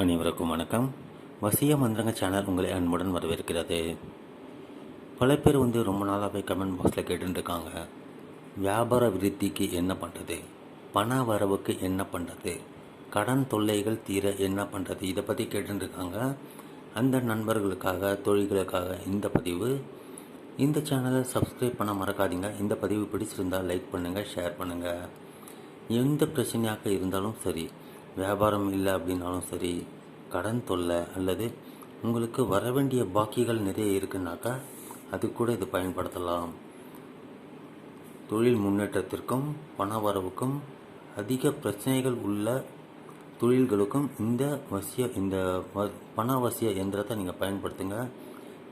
அனைவருக்கும் வணக்கம். வசிய மந்திரங்க சேனல் உங்களை அன்புடன் வரவேற்கிறது. பல பேர் வந்து ரொம்ப நாளாகவே கமெண்ட் பாக்ஸில் கேட்டுருக்காங்க வியாபார விருத்திக்கு என்ன பண்ணுறது பண வரவுக்கு என்ன பண்ணுறது கடன் தொல்லைகள் தீர என்ன பண்ணுறது இதை பற்றி கேட்டுருக்காங்க அந்த நண்பர்களுக்காக தொழில்களுக்காக இந்த பதிவு. இந்த சேனலை சப்ஸ்கிரைப் பண்ண மறக்காதீங்க. இந்த பதிவு பிடிச்சிருந்தால் லைக் பண்ணுங்கள் ஷேர் பண்ணுங்கள் எந்த பிரச்சனையாக இருந்தாலும் சரி வியாபாரம் இல்லை அப்படின்னாலும் சரி கடன் தொல்லை அல்லது உங்களுக்கு வர வேண்டிய பாக்கிகள் நிறைய இருக்குன்னாக்கா அது கூட இது பயன்படுத்தலாம். தொழில் முன்னேற்றத்திற்கும் பண வரவுக்கும் அதிக பிரச்சனைகள் உள்ள தொழில்களுக்கும் இந்த வசிய இந்த வ- பண வசிய எந்திரத்தை நீங்கள் பயன்படுத்துங்க.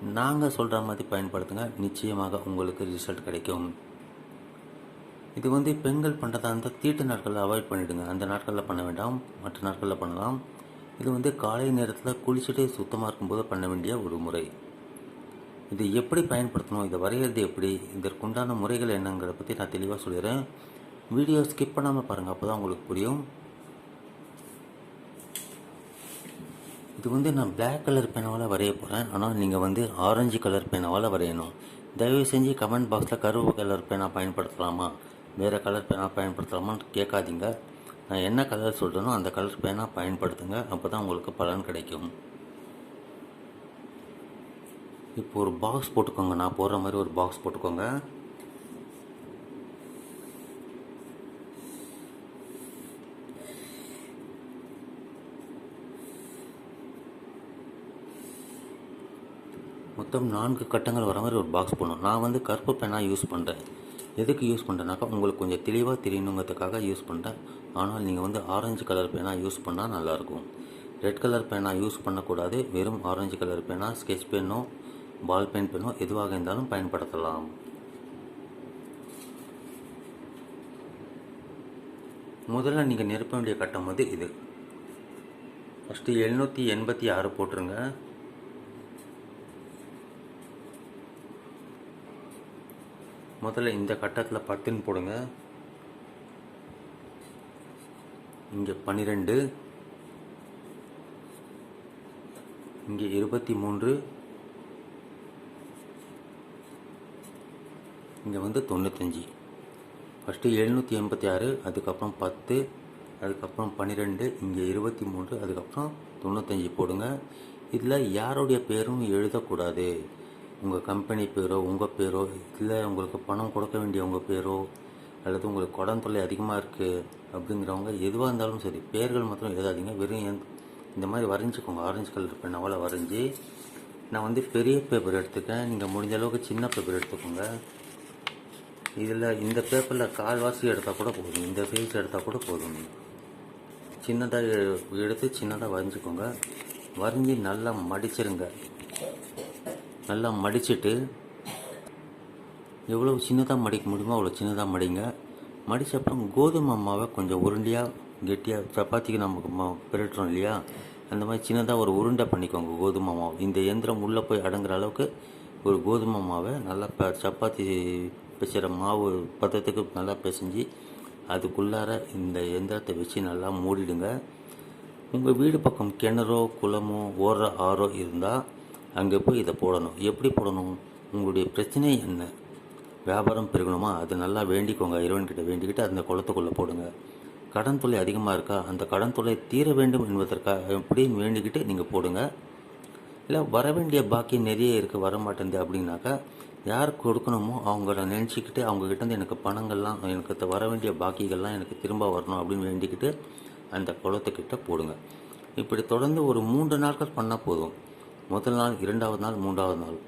நாங்கள் சொல்கிற மாதிரி பயன்படுத்துங்க. நிச்சயமாக உங்களுக்கு ரிசல்ட் கிடைக்கும். இது வந்து பெண்கள் பண்ணுறதா இருந்தால் தீட்டு நாட்களில் அவாய்ட் பண்ணிவிடுங்க அந்த நாட்களில் பண்ண வேண்டாம். மற்ற நாட்களில் பண்ணலாம். இது வந்து காலை நேரத்தில் குளிச்சுட்டு சுத்தமாக இருக்கும்போது பண்ண வேண்டிய ஒரு முறை. இது எப்படி பயன்படுத்தணும் இதை வரைகிறது எப்படி இதற்குண்டான முறைகள் என்னங்கிறத பற்றி நான் தெளிவாக சொல்லிடுறேன். வீடியோ ஸ்கிப் பண்ணாமல் பாருங்கள் அப்போ தான் உங்களுக்கு புரியும். இது வந்து நான் பிளாக் கலர் பேனாவால் வரைய போகிறேன் ஆனால் நீங்கள் வந்து ஆரஞ்சு கலர் பேனாவால் வரையணும். தயவு செஞ்சு கமெண்ட் பாக்ஸில் கருப்பு கலர் பேனா பயன்படுத்தலாமா? வேறு கலர் பேனா பயன்படுத்தலாமான்னு கேட்காதீங்க. நான் என்ன கலர் சொல்கிறேனோ அந்த கலர் பேனா பயன்படுத்துங்க. அப்போ தான் உங்களுக்கு பலன் கிடைக்கும். இப்போ ஒரு பாக்ஸ் போட்டுக்கோங்க. நான் போடுற மாதிரி ஒரு பாக்ஸ் போட்டுக்கோங்க. மொத்தம் நான்கு கட்டங்கள் வர மாதிரி ஒரு பாக்ஸ் போடணும். நான் வந்து கருப்பு பேனாக யூஸ் பண்ணுறேன் எதுக்கு யூஸ் பண்ணுறேனாக்கா உங்களுக்கு கொஞ்சம் தெளிவாக தெரியணுங்கிறதுக்காக யூஸ் பண்ணுறேன் ஆனால் நீங்கள் வந்து ஆரஞ்சு கலர் பேனா யூஸ் பண்ணால் நல்லாயிருக்கும். ரெட் கலர் பேனா யூஸ் பண்ணக்கூடாது. வெறும் ஆரஞ்சு கலர் பேனா ஸ்கெட்ச் பென்னோ பால் பென் பென்னோ எதுவாக இருந்தாலும் பயன்படுத்தலாம். முதல்ல நீங்கள் நிரப்ப வேண்டிய கட்டம் வந்து இது. ஃபஸ்ட்டு எழுநூற்றி எண்பத்தி ஆறு போட்டுருங்க. முதல்ல இந்த கட்டத்தில் பத்துன்னு போடுங்க. இங்கே பன்னிரெண்டு இங்கே இருபத்தி மூன்று இங்கே வந்து தொண்ணூத்தஞ்சு. ஃபஸ்ட்டு எழுநூற்றி எண்பத்தி ஆறு அதுக்கப்புறம் பத்து அதுக்கப்புறம் பன்னிரெண்டு இங்கே இருபத்தி மூன்று அதுக்கப்புறம் தொண்ணூத்தஞ்சு போடுங்க. இதில் யாருடைய பேரும் எழுதக்கூடாது. உங்கள் கம்பெனி பேரோ உங்கள் பேரோ இல்லை உங்களுக்கு பணம் கொடுக்க வேண்டிய உங்கள் பேரோ அல்லது உங்களுக்கு கடன் தொல்லை அதிகமாக இருக்குது அப்படிங்கிறவங்க எதுவாக இருந்தாலும் சரி பேர்கள் மாத்திரம் எழுதாதீங்க. வெறும் இந்த மாதிரி வரைஞ்சிக்கோங்க. ஆரஞ்சு கலர் பெண்ணாவால் வரைஞ்சி நான் வந்து பெரிய பேப்பர் எடுத்துக்கேன். நீங்கள் முடிஞ்ச அளவுக்கு சின்ன பேப்பர் எடுத்துக்கோங்க. இதில் இந்த பேப்பரில் கால்வாசி எடுத்தால் கூட போதும். இந்த சைஸ் எடுத்தால் கூட போதும். சின்னதாக எடுத்து சின்னதாக வரைஞ்சிக்கோங்க. வரைஞ்சி நல்லா மடிச்சிருங்க. நல்லா மடிச்சுட்டு எவ்வளோ சின்னதாக மடிக்க முடியுமோ அவ்வளோ சின்னதாக மடிங்க. மடித்த அப்புறம் கோதுமை மாவை கொஞ்சம் உருண்டையாக கெட்டியாக சப்பாத்திக்கு நமக்கு மா பிரட்டுறோம் இல்லையா? அந்த மாதிரி சின்னதாக ஒரு உருண்டை பண்ணிக்கோங்க கோதுமை மாவு. இந்த இயந்திரம் உள்ளே போய் அடங்குற அளவுக்கு ஒரு கோதுமை மாவை நல்லா ப சப்பாத்தி பிசைகிற மாவு பதத்துக்கு நல்லா பிசைஞ்சு அதுக்குள்ளார இந்த எந்திரத்தை வச்சு நல்லா மூடிடுங்க. உங்கள் வீடு பக்கம் கிணறோ குளமோ ஓடுற ஆறோ இருந்தால் அங்கே போய் இதை போடணும். எப்படி போடணும்? உங்களுடைய பிரச்சனை என்ன? வியாபாரம் பெருகணுமா? அது நல்லா வேண்டிக்கோங்க. இறைவன்கிட்ட வேண்டிக்கிட்டு அந்த குளத்துக்குள்ளே போடுங்க. கடன் தொல்லை அதிகமாக இருக்கா? அந்த கடன் தொல்லை தீர வேண்டும் என்பதற்காக எப்படின்னு வேண்டிக்கிட்டு நீங்கள் போடுங்க. இல்லை வர வேண்டிய பாக்கியம் நிறைய இருக்குது வர மாட்டேங்குது அப்படின்னாக்கா யார் கொடுக்கணுமோ அவங்கள நினச்சிக்கிட்டு அவங்கக்கிட்டேருந்து எனக்கு பணங்கள்லாம் எனக்கு த- வர வேண்டிய பாக்கிகள்லாம் எனக்கு திரும்ப வரணும் அப்படின்னு வேண்டிக்கிட்டு அந்த குளத்துக்கிட்ட போடுங்க. இப்படி தொடர்ந்து ஒரு மூன்று நாட்கள் பண்ணால் போதும். முதல் நாள் இரண்டாவது நாள் மூன்றாவது நாள்.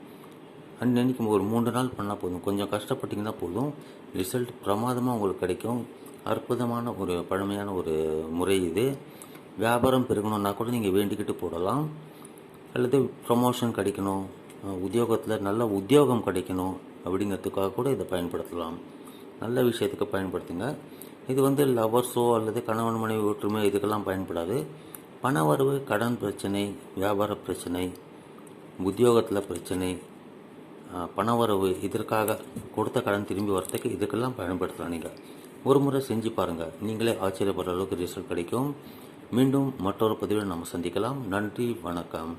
அன்னன்னைக்கு ஒரு மூன்று நாள் பண்ணால் போதும். கொஞ்சம் கஷ்டப்பட்டிங்கன்னா போதும். ரிசல்ட் பிரமாதமாக உங்களுக்கு கிடைக்கும். அற்புதமான ஒரு பழமையான ஒரு முறை இது. வியாபாரம் பெருகணும்னா கூட நீங்கள் வேண்டிக்கிட்டு போடலாம். அல்லது ப்ரமோஷன் கிடைக்கணும். உத்தியோகத்தில் நல்ல உத்தியோகம் கிடைக்கணும் அப்படிங்கிறதுக்காக கூட இதை பயன்படுத்தலாம். நல்ல விஷயத்துக்கு பயன்படுத்துங்க. இது வந்து லவர்ஸோ அல்லது கணவன் மனைவி ஒற்றுமை இதுக்கெல்லாம் பயன்படாது. பண வரவு கடன் பிரச்சனை வியாபார பிரச்சனை உத்தியோகத்தில் பிரச்சனை பணவரவு இதற்காக கொடுத்த கடன் திரும்பி வரத்துக்கு இதுக்கெல்லாம் பயன்படுத்தலாம் நீங்கள் ஒரு முறை செஞ்சு பாருங்கள் நீங்களே ஆச்சரியப்படுற அளவுக்கு ரிசல்ட் கிடைக்கும். மீண்டும் மற்றொரு பதிவில் நம்ம சந்திக்கலாம். நன்றி வணக்கம்.